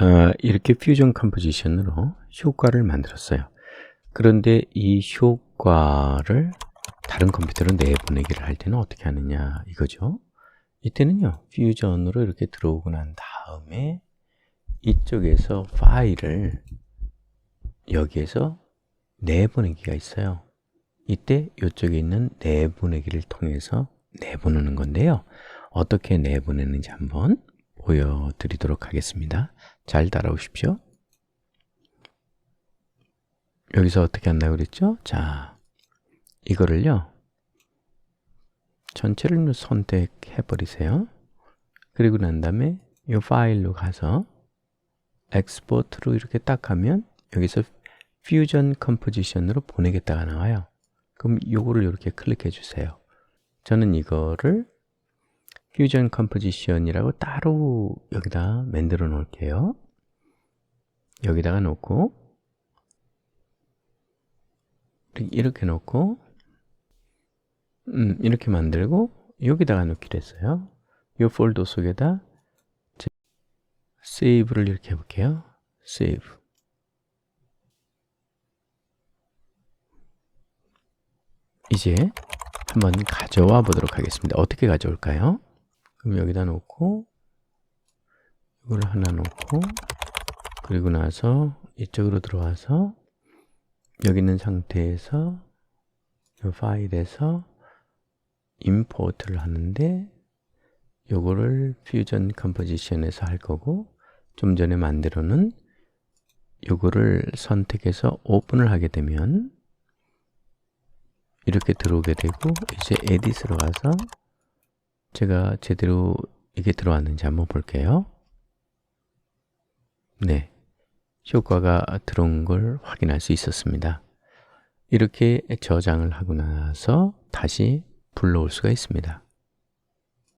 아, 이렇게 퓨전 컴포지션으로 효과를 만들었어요. 그런데 이 효과를 다른 컴퓨터로 내보내기를 할 때는 어떻게 하느냐 이거죠. 이때는요, 퓨전으로 이렇게 들어오고 난 다음에 이쪽에서 파일을 여기에서 내보내기가 있어요. 이때 이쪽에 있는 내보내기를 통해서 내보내는 건데요. 어떻게 내보내는지 한번 보여드리도록 하겠습니다. 잘 따라오십시오. 여기서 어떻게 한다고 그랬죠? 자, 이거를요. 전체를 선택해 버리세요. 그리고 난 다음에 이 파일로 가서 엑스포트로 이렇게 딱 하면 여기서 퓨전 컴포지션으로 보내겠다가 나와요. 그럼 요거를 이렇게 클릭해 주세요. 저는 이거를 퓨전 컴포지션이라고 따로 여기다 만들어 놓을게요. 여기다가 놓고 이렇게 놓고 음, 이렇게 만들고 여기다가 놓기로 했어요. 이 폴더 속에다 세이브를 이렇게 해볼게요. 세이브 이제 한번 가져와 보도록 하겠습니다. 어떻게 가져올까요? 그럼 여기다 놓고 이걸 하나 놓고 그리고 나서 이쪽으로 들어와서 여기 있는 상태에서 이 파일에서 임포트를 하는데 요거를 퓨전 컴포지션에서 할 거고 좀 전에 만들어 놓은 요거를 선택해서 오픈을 하게 되면 이렇게 들어오게 되고 이제 에디스로 가서 제가 제대로 이게 들어왔는지 한번 볼게요. 네. 효과가 들어온 걸 확인할 수 있었습니다. 이렇게 저장을 하고 나서 다시 불러올 수가 있습니다.